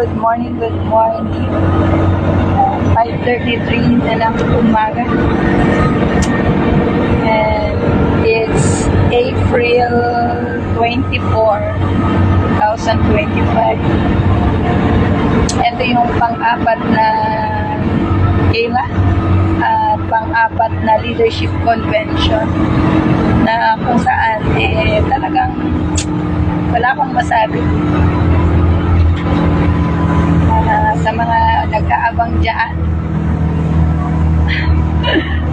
good morning, good morning. Uh, 5.33 na lang umaga. And it's April 24, 2025. Ito yung pang-apat na gala, ah, pang-apat na leadership convention na kung saan eh talagang wala akong masabi. Nag-aabang dyan.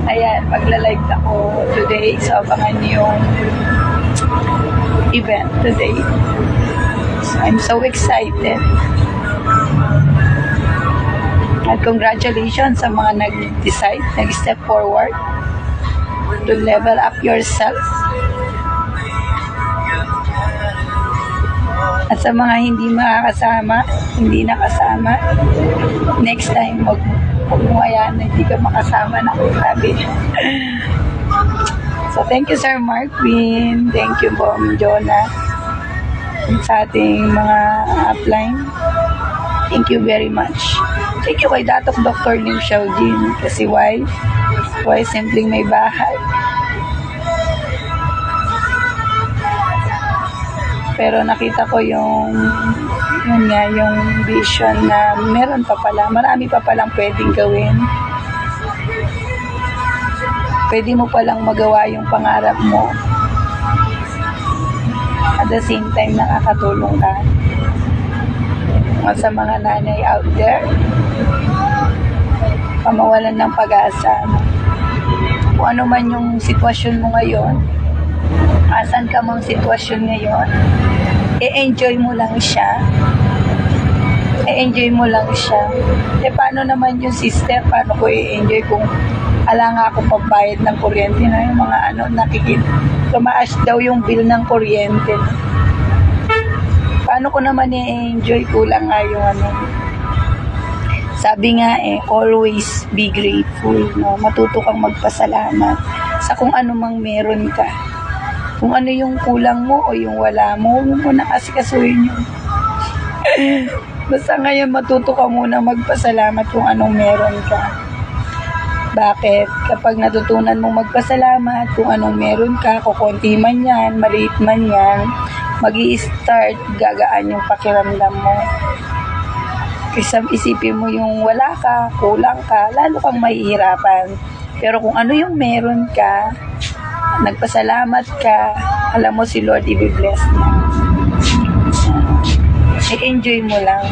Ayan, magla-live ako today. So, abangan niyo yung event today. I'm so excited. At congratulations sa mga nag-decide, nag-step forward to level up yourself. At sa mga hindi makakasama, hindi nakasama, next time, wag, wag mo hayaan na hindi ka makasama na sabi. so, thank you, Sir Marvin. Thank you, Bom Jonah. Sa ating mga upline. Thank you very much. Thank you kay Datok Dr. Lim Xiaojin. Kasi why? Why simpleng may bahay? Pero nakita ko yung yun nga, yung vision na meron pa pala, marami pa palang pwedeng gawin. Pwede mo palang magawa yung pangarap mo. At the same time, nakakatulong ka. Sa mga nanay out there, pamawalan ng pag-asa. Kung ano man yung sitwasyon mo ngayon, asan ka mang sitwasyon ngayon, i-enjoy mo lang siya. I-enjoy mo lang siya. Eh, paano naman yung sister? Paano ko i-enjoy kung ala nga ako pambayad ng kuryente na yung mga ano, nakikita. Tumaas daw yung bill ng kuryente. Paano ko naman i-enjoy? Kulang nga yung ano. Sabi nga eh, always be grateful. No? Matuto kang magpasalamat sa kung ano mang meron ka kung ano yung kulang mo o yung wala mo, huwag mo na kasi kasuhin yun. Basta ngayon matuto ka muna magpasalamat kung anong meron ka. Bakit? Kapag natutunan mong magpasalamat kung anong meron ka, kukunti man yan, maliit man yan, mag start gagaan yung pakiramdam mo. Kasi isipin mo yung wala ka, kulang ka, lalo kang mahihirapan. Pero kung ano yung meron ka, nagpasalamat ka, alam mo si Lord i-bless niya. I-enjoy mo lang.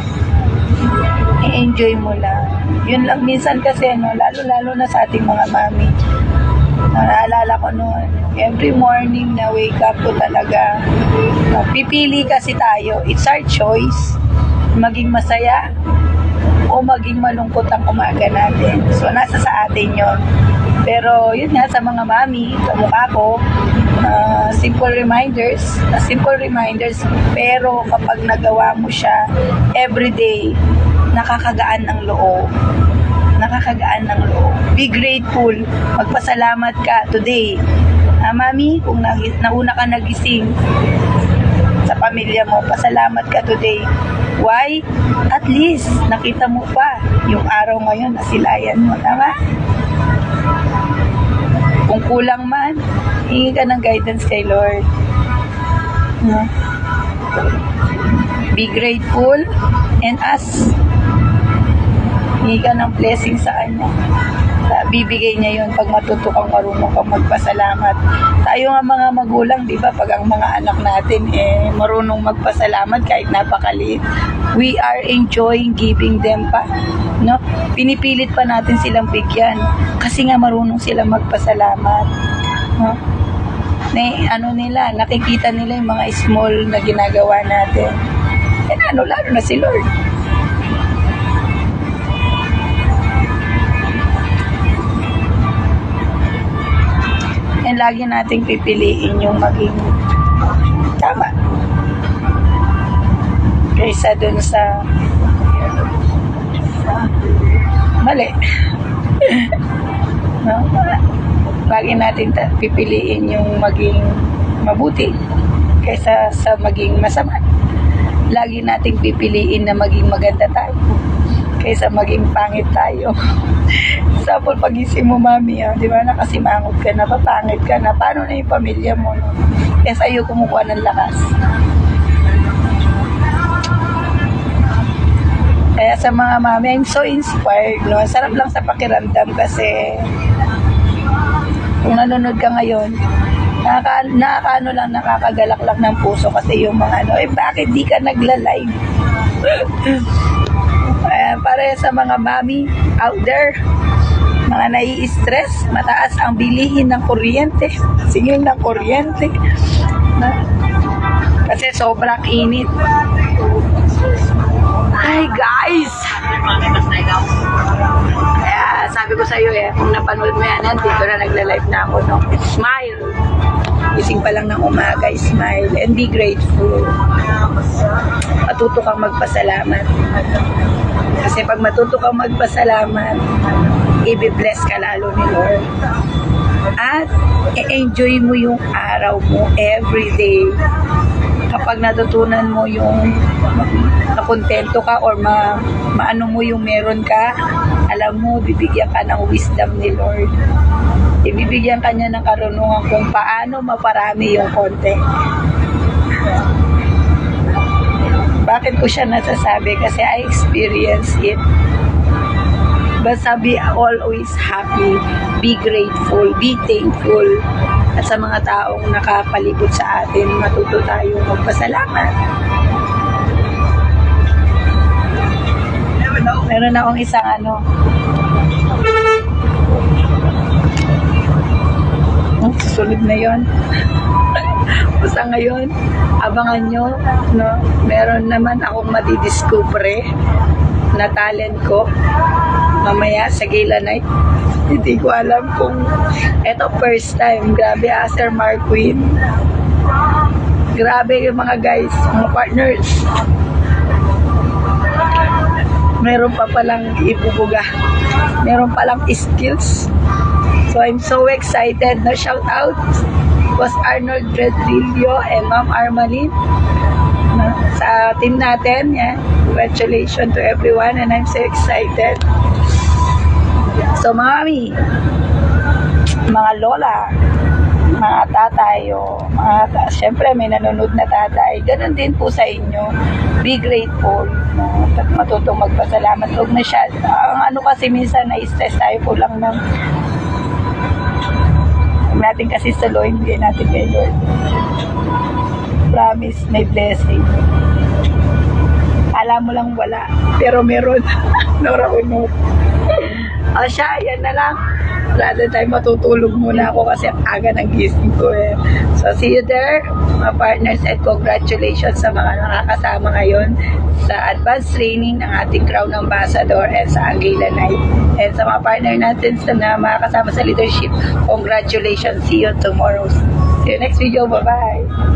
I-enjoy mo lang. Yun lang, minsan kasi, no, lalo-lalo na sa ating mga mami. Naalala ko noon, every morning na wake up ko talaga, pipili kasi tayo. It's our choice. Maging masaya o maging malungkot ang umaga natin. So, nasa sa atin yon pero yun nga sa mga mami, kamukha ko, uh, simple reminders, simple reminders, pero kapag nagawa mo siya everyday, nakakagaan ng loob. Nakakagaan ng loob. Be grateful. Magpasalamat ka today. Ah, mami, kung na, nauna ka nagising sa pamilya mo, pasalamat ka today. Why? At least, nakita mo pa yung araw ngayon, nasilayan mo. Tama? Kulang man, hingi ka ng guidance kay Lord. No? Be grateful and ask. Hingi ka ng blessing sa Kanya. Sa- Bibigay niya yun pag matuto kang marunong kang magpasalamat. Tayo nga mga magulang, di ba, pag ang mga anak natin eh, marunong magpasalamat kahit napakaliit, we are enjoying giving them pa. No? Pinipilit pa natin silang bigyan kasi nga marunong silang magpasalamat. No? Na, ano nila, nakikita nila yung mga small na ginagawa natin. And ano, lalo na si Lord. Lagi nating pipiliin yung maging tama. Kaysa dun sa mali. no? Lagi natin pipiliin yung maging mabuti kaysa sa maging masama. lagi nating pipiliin na maging maganda tayo kaysa maging pangit tayo. Example, pagising mo, mami, ah, di ba, nakasimangot ka na, papangit ka na, paano na yung pamilya mo, no? Kaya sa'yo kumukuha ng lakas. Kaya sa mga mami, I'm so inspired, no? Sarap lang sa pakiramdam kasi kung nanonood ka ngayon, nakaka, nakakaano lang, nakakagalak lang ng puso kasi yung mga ano, eh bakit di ka nagla-live? Para sa mga mami out there, mga nai-stress, mataas ang bilihin ng kuryente, singil ng kuryente. Kasi sobrang init. Ay, guys! Kaya sabi ko sa iyo eh, kung napanood mo yan, dito na nagla-live na ako, no? Smile! Gising pa lang ng umaga, smile and be grateful. Matuto kang magpasalamat. Kasi pag matuto kang magpasalamat, i-bless ka lalo ni Lord. At i-enjoy mo yung araw mo every day. Kapag natutunan mo yung nakontento ka or ma, maano mo yung meron ka, alam mo, bibigyan ka ng wisdom ni Lord. Ibibigyan ka niya ng karunungan kung paano maparami yung konti. Bakit ko siya nasasabi? Kasi I experience it. Basta be always happy, be grateful, be thankful. At sa mga taong nakapalibot sa atin, matuto tayong magpasalamat. Meron akong isang ano, Oh, susunod na yon. Basta ngayon, abangan nyo, no? Meron naman akong madidiscover na talent ko mamaya sa gala night. Hindi ko alam kung eto first time. Grabe, ah, Sir Marquin. Grabe yung mga guys, mga partners. Meron pa palang ibubuga. Meron palang skills. So I'm so excited na shout out was Arnold Redrillo and Ma'am Armalin na, sa team natin. Yan. Congratulations to everyone and I'm so excited. So mami, mga lola, mga tatay o mga ta- syempre may nanonood na tatay ganun din po sa inyo be grateful no? at matutong magpasalamat huwag na siya ang ano kasi minsan na-stress tayo po lang ng natin kasi sa Lord, hindi natin kay Lord. Promise, may blessing. Alam mo lang wala, pero meron. Nora unod. O siya, yan na lang. Rather tayo matutulog muna ako kasi aga ng gising ko eh. So, see you there, mga partners, and congratulations sa mga nakakasama ngayon sa advanced training ng ating Crown Ambassador and sa Anguilla Night. And sa mga partner natin sa na mga kasama sa leadership, congratulations. See you tomorrow. See you next video. Bye-bye.